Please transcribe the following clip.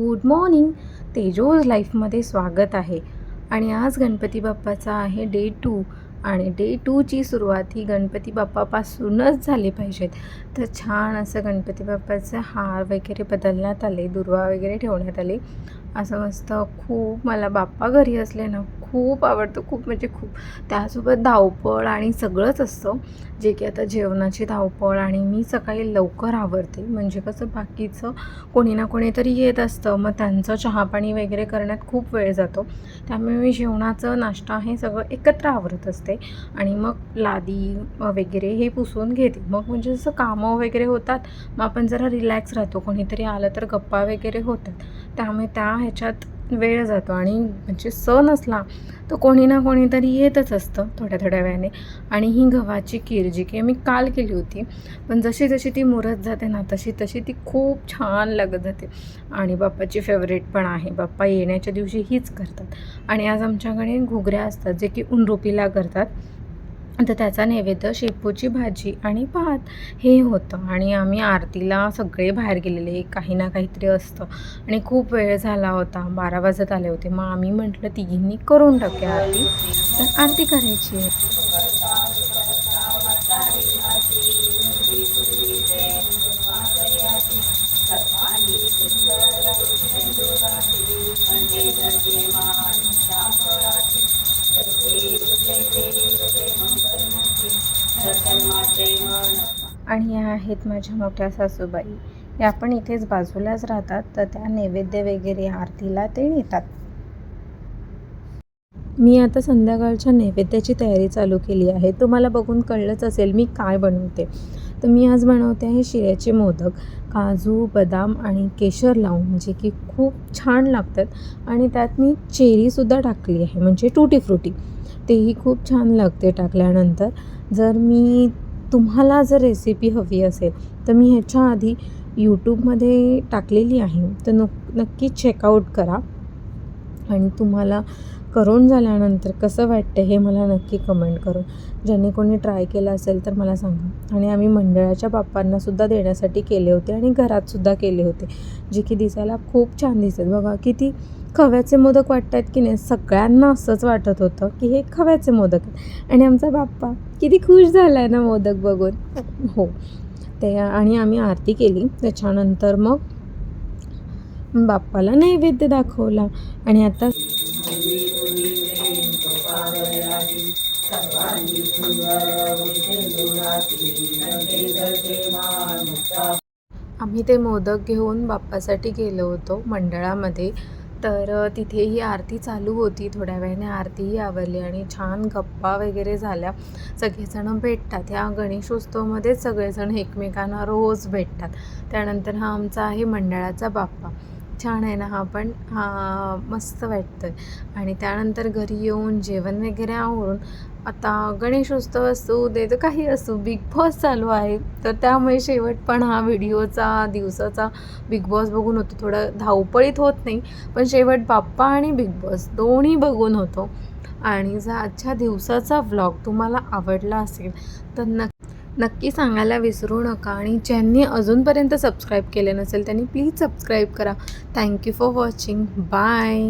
Good morning. तेजोज लाईफमध्ये स्वागत आहे. आणि आज गणपती बाप्पाचा आहे डे टू. आणि डे टूची सुरुवात ही गणपती बाप्पापासूनच झाली पाहिजेत तर छान असं गणपती बाप्पाचं हार वगैरे बदलण्यात आले दुर्वा वगैरे ठेवण्यात आले. असं मस्त खूप मला बाप्पा घरी असले ना खूप आवडतं. खूप म्हणजे खूप. त्यासोबत धावपळ आणि सगळंच असतं. जे की आता जेवणाची धावपळ आणि मी सकाळी लवकर आवरते. म्हणजे कसं बाकीचं कोणी ना कोणीतरी येत असतं. मग त्यांचं चहापाणी वगैरे करण्यात खूप वेळ जातो. त्यामुळे मी जेवणाचं नाश्ता हे सगळं एकत्र आवरत असते. आणि मग लादी वगैरे हे पुसून घेते. मग म्हणजे जसं कामं वगैरे होतात मग आपण जरा रिलॅक्स राहतो. कोणीतरी आलं तर गप्पा वगैरे होतात. त्यामुळे त्या ह्याच्यात वेळ जातो आणि म्हणजे सण असला तर कोणी ना कोणीतरी येतच असतं थोड्या थोड्या वेळाने. आणि ही गव्हाची खीर जी की मी काल केली होती पण जशी जशी ती मुरत जाते ना तशी तशी ती खूप छान लागत जाते. आणि बाप्पाची फेवरेट पण आहे. बाप्पा येण्याच्या दिवशी हीच करतात. आणि आज आमच्याकडे घुगऱ्या असतात जे की उनरुपीला करतात. तर त्याचा नैवेद्य शेपूची भाजी आणि भात हे होतं. आणि आम्ही आरतीला सगळे बाहेर गेलेले. काही ना काहीतरी असतं. आणि खूप वेळ झाला होता. बारा वाजत आले होते. मग आम्ही म्हटलं तिघींनी करून टाकूया आरती. तर आरती करायची आहे. आणि या आहेत माझ्या मोठ्या सासूबाई. या पण इथेच बाजूलाच राहतात तर त्या नैवेद्य वगैरे आरतीला ते नेतात. मी आता संध्याकाळच्या नैवेद्याची तयारी चालू केली आहे. तुम्हाला बघून कळलंच असेल मी काय बनवते. तर मी आज बनवते आहे शिऱ्याचे मोदक काजू बदाम आणि केशर लावून जे की खूप छान लागतात. आणि त्यात मी चेरीसुद्धा टाकली आहे म्हणजे टुटी फ्रुटी. तेही खूप छान लागते टाकल्यानंतर. जर मी तुम्हाला जर रेसिपी हवी असेल तर मी ह्याच्या आधी यूट्यूबमध्ये टाकलेली आहे. तर नक नक्की चेकआउट करा. आणि तुम्हाला करून झाल्यानंतर कसं वाटतं हे मला नक्की कमेंट करून. ज्यांनी कोणी ट्राय केलं असेल तर मला सांगा. आणि आम्ही मंडळाच्या बाप्पांनासुद्धा देण्यासाठी केले होते आणि घरातसुद्धा केले होते. जे की दिसायला खूप छान दिसत बघा किती खव्याचे मोदक वाटतात की नाही? सगळ्यांना असंच वाटत होतं की हे खव्याचे मोदक आहेत. आणि आमचा बाप्पा किती खुश झाला आहे ना मोदक बघून. हो. ते आणि आम्ही आरती केली. त्याच्यानंतर मग बाप्पाला नैवेद्य दाखवला. आणि आता आम्ही ते मोदक घेऊन बाप्पासाठी गेलो होतो मंडळामध्ये. तर तिथेही आरती चालू होती थोड्या वेळाने. आरतीही आवरली आणि छान गप्पा वगैरे झाल्या. सगळेजण भेटतात. ह्या गणेशोत्सवामध्येच सगळेजण एकमेकांना रोज भेटतात. त्यानंतर हा आमचा आहे मंडळाचा बाप्पा. छान आहे ना हा पण हा मस्त वाटतं आहे आणि त्यानंतर घरी येऊन जेवण वगैरे आवरून आता गणेशोत्सव असू दे तर काही असू बिग बॉस चालू आहे. तर त्यामुळे शेवट पण हा व्हिडिओचा दिवसाचा बिग बॉस बघून होतो. थोडं धावपळीत होत नाही पण शेवट बाप्पा आणि बिग बॉस दोन्ही बघून होतो. आणि जर आजच्या दिवसाचा व्लॉग तुम्हाला आवडला असेल तर नक्की नक्की सांगायला विसरू नका. आणि ज्यांनी अजूनपर्यंत सबस्क्राईब केले नसेल त्यांनी प्लीज सबस्क्राईब करा. Thank you for watching bye